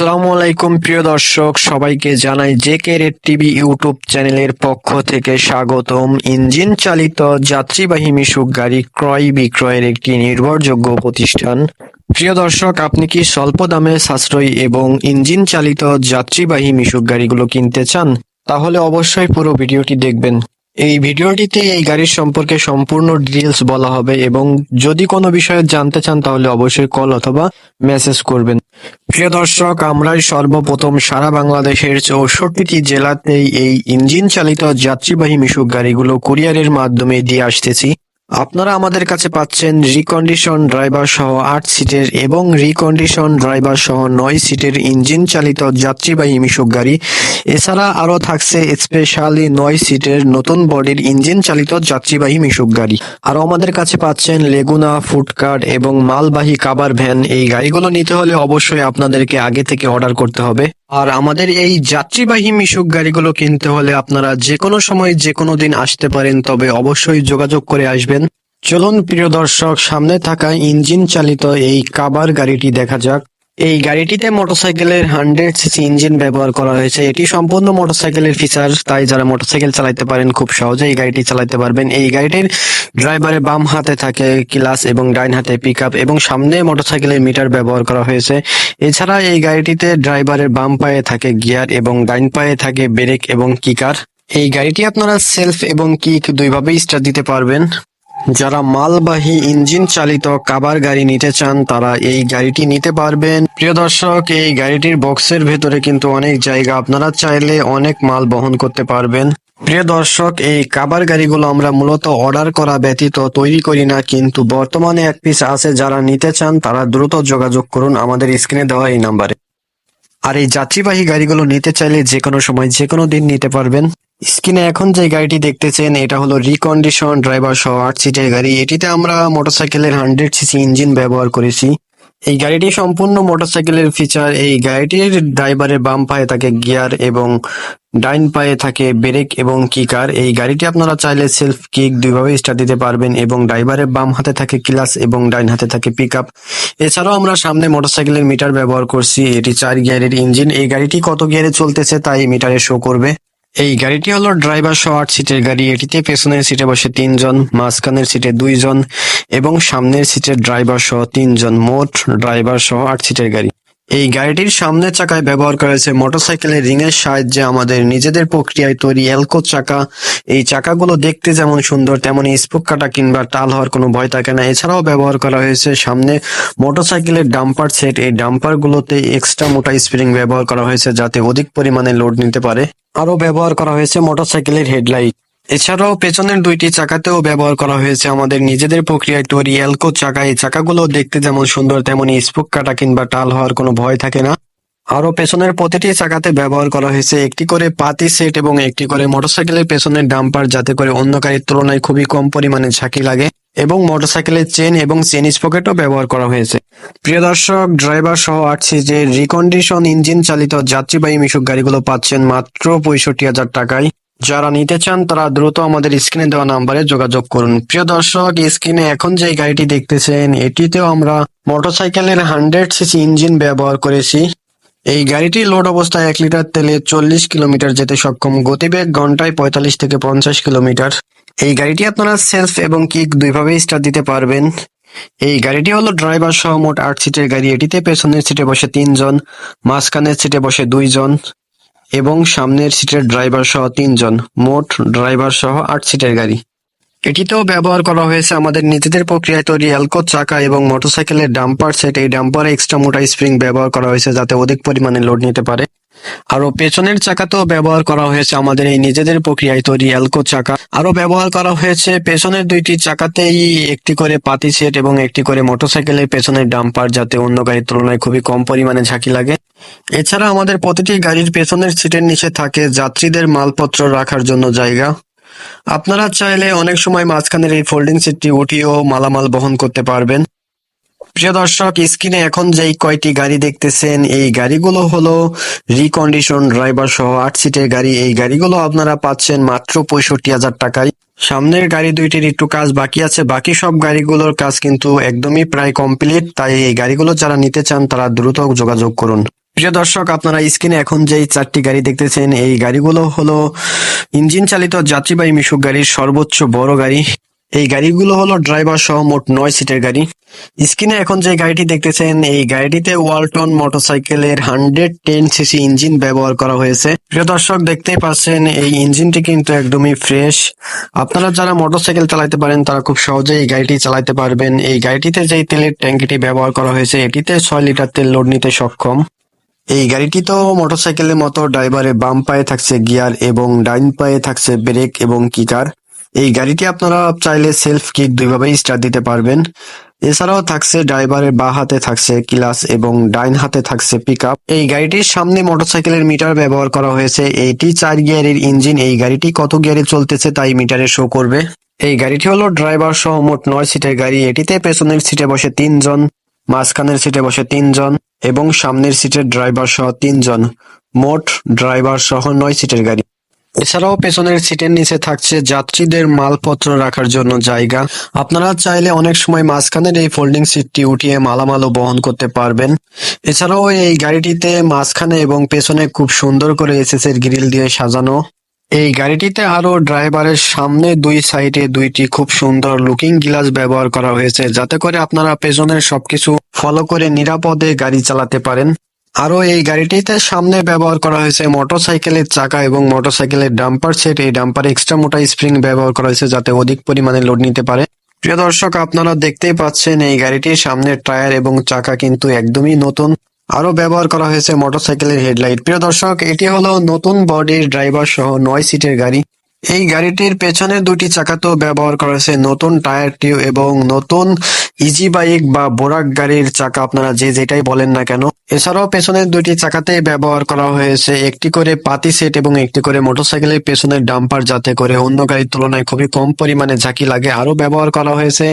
আসসালামু আলাইকুম, প্রিয় দর্শক। সবাইকে জানাই J K red TV YouTube চ্যানেলের পক্ষ থেকে স্বাগতম। ইঞ্জিন চালিত যাত্রীবাহী মিশুক গাড়ি ক্রয় বিক্রয়ের একটি নির্ভরযোগ্য প্রতিষ্ঠান। প্রিয় দর্শক, আপনি কি স্বল্প দামে সাশ্রয়ী এবং ইঞ্জিন চালিত যাত্রীবাহী মিশুক গাড়িগুলো কিনতে চান? তাহলে অবশ্যই পুরো ভিডিওটি দেখবেন। এই ভিডিওটিতে এই গাড়ির সম্পর্কে সম্পূর্ণ ডিটেলস বলা হবে এবং যদি কোনো বিষয়ে জানতে চান তাহলে অবশ্যই কল অথবা মেসেজ করবেন। প্রিয় দর্শক, আমরাই সর্বপ্রথম সারা বাংলাদেশের চৌষট্টিটি জেলাতেই এই ইঞ্জিন চালিত যাত্রীবাহী মিশুক গাড়িগুলো কুরিয়ারের মাধ্যমে দিয়ে আসতেছি। আপনারা আমাদের কাছে পাচ্ছেন রিকন্ডিশন ড্রাইভার সহ আট সিটের এবং রিকন্ডিশন ড্রাইভার সহ নয় সিটের ইঞ্জিন চালিত যাত্রীবাহী মিশুক গাড়ি। এছাড়া আরও থাকছে স্পেশালি নয় সিটের নতুন বডির ইঞ্জিন চালিত যাত্রীবাহী মিশুক গাড়ি। আর আমাদের কাছে পাচ্ছেন লেগুনা ফুডকার্ট এবং মালবাহী কাবার ভ্যান এই গাড়িগুলো নিতে হলে অবশ্যই আপনাদেরকে আগে থেকে অর্ডার করতে হবে। আর আমাদের এই যাত্রীবাহী মিশুক গাড়িগুলো কিনতে হলে আপনারা যে কোনো সময় যে কোনো দিন আসতে পারেন, তবে অবশ্যই যোগাযোগ করে আসবেন। চলুন প্রিয় দর্শক, সামনে থাকা ইঞ্জিন চালিত এই কাবার গাড়িটি দেখা যাক। এই গাড়িটিতে মোটরসাইকেলের হান্ড্রেড সিসি ইঞ্জিন ব্যবহার করা হয়েছে। এটি সম্পূর্ণ মোটরসাইকেলের ফিচার তাই যারা মোটরসাইকেল চালাতে পারেন, খুব সহজে এই গাড়িটি চালাতে পারবেন। এই গাড়িটির ড্রাইভারের বাম হাতে থাকে ক্লাস এবং ডাইন হাতে পিক এবং সামনে মোটরসাইকেলের মিটার ব্যবহার করা হয়েছে। এছাড়া এই গাড়িটিতে ড্রাইভারের বাম পায়ে থাকে গিয়ার এবং ডাইন পায়ে থাকে ব্রেক এবং কিকার এই গাড়িটি আপনারা সেলফ এবং কিক দুইভাবেই স্টার্ট দিতে পারবেন। যারা মালবাহী ইঞ্জিন চালিত কাবার গাড়ি নিতে চান, তারা এই গাড়িটি নিতে পারবেন। প্রিয় দর্শক, এই গাড়িটির বক্সের ভেতরে কিন্তু অনেক জায়গা আপনারা চাইলে অনেক মাল বহন করতে পারবেন। প্রিয় দর্শক, এই কাবার গাড়িগুলো আমরা মূলত অর্ডার করা ব্যতীত তৈরি করি না, কিন্তু বর্তমানে এক পিস আছে যারা নিতে চান, তারা দ্রুত যোগাযোগ করুন। আমাদের স্ক্রিনে দেওয়া এই নাম্বারে। আর এই যাত্রীবাহী গাড়িগুলো নিতে চাইলে যে কোনো সময় যে কোনো দিন নিতে পারবেন। স্ক্রিনে এখন যে গাড়িটি দেখতেছেন, এটা হলো রিকন্ডিশন ড্রাইভার সহ আট সিটের গাড়ি। এটিতে আমরা মোটরসাইকেলের হান্ড্রেড সিসি ইঞ্জিন ব্যবহার করেছি। এই গাড়িটি সম্পূর্ণ মোটরসাইকেলের ফিচার এই গাড়িটির ড্রাইভারের বাম পায়ে থাকে গিয়ার এবং ডাইন পায়ে থাকে ব্রেক এবং কিকার এই গাড়িটি আপনারা চাইলে সেলফ কিক দুইভাবে স্টার্ট দিতে পারবেন এবং ড্রাইভারের বাম হাতে থাকে ক্লাস এবং ডাইন হাতে থাকে পিক আপ এছাড়াও আমরা সামনে মোটরসাইকেলের মিটার ব্যবহার করছি। এটি চার গিয়ারের ইঞ্জিন এই গাড়িটি কত গিয়ারে চলতেছে তাই মিটারে শো করবে। এই গাড়িটি হলো ড্রাইভার সহ আট সিটের গাড়ি। এটিতে পেছনের সিটে বসে তিনজন, মাঝখানের সিটে দুইজন এবং সামনের সিটের ড্রাইভার সহ তিনজন, মোট ড্রাইভার সহ আট সিটের গাড়ি। এই গাড়িটির সামনের চাকায় ব্যবহার করা হয়েছে মোটরসাইকেলের রিংয়ের সাহায্যে আমাদের নিজেদের প্রক্রিয়ায় তৈরি এলকো চাকা। এই চাকাগুলো দেখতে যেমন সুন্দর তেমনই স্পোক কাটা কিংবা টাল হওয়ার কোনো ভয় থাকে না। এছাড়াও ব্যবহার করা হয়েছে সামনে মোটরসাইকেলের ডাম্পার সেট। এই ডাম্পার গুলোতে এক্সট্রা মোটা স্প্রিং ব্যবহার করা হয়েছে যাতে অধিক পরিমাণে লোড নিতে পারে। আরও ব্যবহার করা হয়েছে মোটরসাইকেলের হেডলাইট। এছাড়াও পেছনের দুইটি চাকাতেও ব্যবহার করা হয়েছে আমাদের নিজেদের প্রক্রিয়ায় তৈরি এলকো চাকা। এই চাকাগুলো দেখতে যেমন সুন্দর তেমনই স্পুক কাটা কিংবা টাল হওয়ার কোনো ভয় থাকে না। আরও পেছনের প্রতিটি চাকাতে ব্যবহার করা হয়েছে একটি করে পাতি সেট এবং একটি করে মোটরসাইকেলের পেছনের ডাম্পার যাতে করে অন্য গাড়ির তুলনায় খুবই কম পরিমাণে ঝাঁকি লাগে। এবং মোটরসাইকেলের চেন এবং চেন স্পকেটও ব্যবহার করা হয়েছে। প্রিয় দর্শক, ড্রাইভার সহ আটছি যে রিকন্ডিশন ইঞ্জিন চালিত যাত্রীবাহী মিশুক গাড়িগুলো পাচ্ছেন মাত্র পঁয়ষট্টি হাজার টাকায়। যারা নিতে চান, তারা দ্রুত আমাদের স্ক্রিনে দেওয়া নাম্বারে যোগাযোগ করুন। প্রিয় দর্শক, স্ক্রিনে এখন যে গাড়িটি দেখতেছেন, এটিতেও আমরা মোটরসাইকেলের হান্ড্রেড সিসি ইঞ্জিন ব্যবহার করেছি। এই গাড়িটি লোড অবস্থায় এক লিটার তেলে চল্লিশ কিলোমিটার যেতে সক্ষম। গতিবেগ ঘন্টায় পঁয়তাল্লিশ থেকে পঞ্চাশ কিলোমিটার। এই গাড়িটি আপনারা সেলফ এবং কিক দুইভাবেই স্টার্ট দিতে পারবেন। এই গাড়িটি হলো ড্রাইভার সহ মোট আট সিটের গাড়ি। এটিতে পেছনের সিটে বসে তিনজন, মাঝখানের সিটে বসে দুইজন এবং সামনের সিটের ড্রাইভার সহ তিনজন, মোট ড্রাইভার সহ আট সিটের গাড়ি। এটিতেও ব্যবহার করা হয়েছে আমাদের নিজেদের প্রক্রিয়ায় তৈরি অ্যালকো চাকা এবং মোটরসাইকেলের ডাম্পার সেট এই ডাম্পারে এক্সট্রা মোটা স্প্রিং ব্যবহার করা হয়েছে যাতে অধিক পরিমাণে লোড নিতে পারে। আরও পেছনের চাকাতেও ব্যবহার করা হয়েছে আমাদের এই নিজেদের প্রক্রিয়ায় তৈরি অ্যালকো চাকা। আরও ব্যবহার করা হয়েছে পেছনের দুইটি চাকাতেই একটি করে পাতি সেট এবং একটি করে মোটরসাইকেলের পেছনের ডাম্পার যাতে অন্য গাড়ির তুলনায় খুবই কম পরিমাণে ঝাঁকি লাগে। এছাড়া আমাদের প্রতিটি গাড়ির পেছনের সিটের নিচে থাকে যাত্রীদের মালপত্র রাখার জন্য জায়গা। আপনারা চাইলে অনেক সময় মাঝখানের এই ফোল্ডিং সিটটি উঠিয়েও মালামাল বহন করতে পারবেন। প্রিয় দর্শক, স্ক্রিনে এখন যেই কয়টি গাড়ি দেখতেছেন, এই গাড়িগুলো হলো রিকন্ডিশন ড্রাইভার সহ আট সিটের গাড়ি। এই গাড়িগুলো আপনারা পাচ্ছেন মাত্র পঁয়ষট্টি হাজার টাকায়। সামনের গাড়ি দুইটির একটু কাজ বাকি আছে। বাকি সব গাড়িগুলোর কাজ কিন্তু একদমই প্রায় কমপ্লিট তাই এই গাড়িগুলো যারা নিতে চান, তারা দ্রুত যোগাযোগ করুন। প্রিয় দর্শক, আপনারা স্ক্রিনে এখন যেই চারটি গাড়ি দেখতেছেন, এই গাড়িগুলো হলো ইঞ্জিন চালিত যাত্রীবাহী মিশুক গাড়ির সর্বোচ্চ বড় গাড়ি। এই গাড়িগুলো হলো ড্রাইভার সহ মোট নয় সিটের গাড়ি। স্ক্রিনে এখন যে গাড়িটি দেখতেছেন, এই গাড়িটিতে ওয়ালটন মোটরসাইকেলের হান্ড্রেড টেন সিসি ইঞ্জিন ব্যবহার করা হয়েছে। প্রিয় দর্শক, দেখতেই পাচ্ছেন, এই ইঞ্জিনটি কিন্তু একদমই ফ্রেশ। আপনারা যারা মোটরসাইকেল চালাতে পারেন, তারা খুব সহজেই এই গাড়িটি চালাতে পারবেন। এই গাড়িটিতে যেই তেলের ট্যাঙ্কিটি ব্যবহার করা হয়েছে, এটিতে ছয় লিটার তেল লোড নিতে সক্ষম। এই গাড়িটি তো মোটরসাইকেলের মতো ড্রাইভারের বাম পায়ে থাকছে গিয়ার এবং ডাইন পায়ে থাকছে ব্রেক এবং কিকার। এই গাড়িটি আপনারা চাইলে সেলফ কিক দুইভাবেই স্টার্ট দিতে পারবেন। এছাড়াও থাকছে ড্রাইভারের বা হাতে থাকছে ক্লাস এবং ডাইন হাতে থাকছে পিক এই গাড়িটির সামনে মোটরসাইকেলের মিটার ব্যবহার করা হয়েছে। এইটি চার গিয়ারের ইঞ্জিন। এই গাড়িটি কত গিয়ারে চলতেছে তাই মিটারে শো করবে। এই গাড়িটি হলো ড্রাইভার সহ মোট নয় সিটের গাড়ি। এটিতে পেছনের সিটে বসে তিনজন, মাঝখানের সিটে বসে তিনজন এবং সামনের সিটের ড্রাইভার সহ তিনজন। মোট ড্রাইভার সহ নয় সিটের গাড়ি। এছাড়াও পেছনের সিটের নিচে থাকছে যাত্রীদের মালপত্র রাখার জন্য জায়গা। আপনারা চাইলে অনেক সময় মাঝখানের এই ফোল্ডিং সিটটি উঠিয়ে মালামালও বহন করতে পারবেন। এছাড়াও এই গাড়িটিতে মাঝখানে এবং পেছনে খুব সুন্দর করে এসএস এর গ্রিল দিয়ে সাজানো। এই গাড়িটিতে আরও ড্রাইভারের সামনে দুই সাইডে দুইটি খুব সুন্দর লুকিং গ্লাস ব্যবহার করা হয়েছে, যাতে করে আপনারা পেছনের সবকিছু ফলো করে নিরাপদে গাড়ি চালাতে পারেন। আরও এই গাড়িটিতে সামনে ব্যবহার করা হয়েছে মোটরসাইকেলের চাকা এবং মোটরসাইকেলের ডাম্পার সেট। এই ডাম্পারে এক্সট্রা মোটা স্প্রিং ব্যবহার করা হয়েছে যাতে অধিক পরিমাণে লোড নিতে পারে। প্রিয় দর্শক, আপনারা দেখতেই পাচ্ছেন এই গাড়িটির সামনের টায়ার এবং চাকা কিন্তু একদমই নতুন। আরও ব্যবহার করা হয়েছে মোটরসাইকেলের হেডলাইট প্রিয় দর্শক, এটি হলো নতুন বডির ড্রাইভার সহ নয় সিটের গাড়ি। এই গাড়িটির পেছনের দুটি চাকাতেও ব্যবহার করা হয়েছে। নতুন টায়ার টিউ এবং নতুন ইজি বাইক বা বোরাক গাড়ির চাকা, আপনারা যে যেটাই বলেন না কেন। এছাড়াও পেছনের দুটি চাকাতে ব্যবহার করা হয়েছে। একটি করে পাতি সেট এবং একটি করে মোটরসাইকেলের পেছনের ডাম্পার যাতে করে অন্য গাড়ির তুলনায় খুবই কম পরিমাণে ঝাঁকি লাগে আরও ব্যবহার করা হয়েছে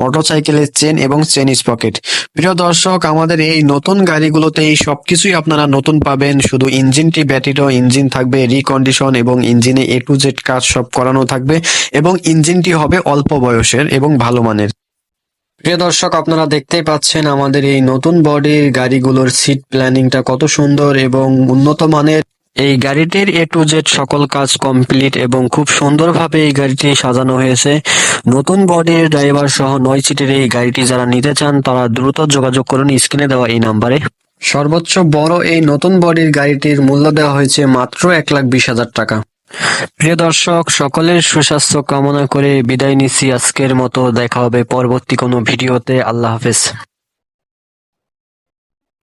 মোটরসাইকেলের চেন এবং চেন স্পকেট। প্রিয় দর্শক, আমাদের এই নতুন গাড়িগুলোতে এই সবকিছুই আপনারা নতুন পাবেন। শুধু ইঞ্জিনটি ব্যাটারিও ইঞ্জিন থাকবে রিকন্ডিশন এবং ইঞ্জিনে এ টু জেড কাজ সব করানো থাকবে এবং ইঞ্জিনটি হবে অল্প বয়সের এবং ভালো মানের। প্রিয় দর্শক, আপনারা দেখতেই পাচ্ছেন আমাদের এই নতুন বডির গাড়িগুলোর সিট প্ল্যানিংটা কত সুন্দর এবং উন্নত মানের। এই গাড়িটির এ টু জেড সকল কাজ কমপ্লিট এবং খুব সুন্দরভাবে এই গাড়িটি সাজানো হয়েছে। নতুন বডির ড্রাইভার সহ নয় সিটের এই গাড়িটি যারা নিতে চান, তারা দ্রুত যোগাযোগ করুন, স্ক্রিনে দেওয়া এই নাম্বারে। সর্বোচ্চ বড় এই নতুন বডির গাড়িটির মূল্য দেওয়া হয়েছে মাত্র এক লাখ বিশ হাজার টাকা। প্রিয় দর্শক, সকলের সুস্বাস্থ্য কামনা করে বিদায় নিচ্ছি। আজকের মতো দেখা হবে পরবর্তী কোনো ভিডিওতে। আল্লাহ হাফেজ।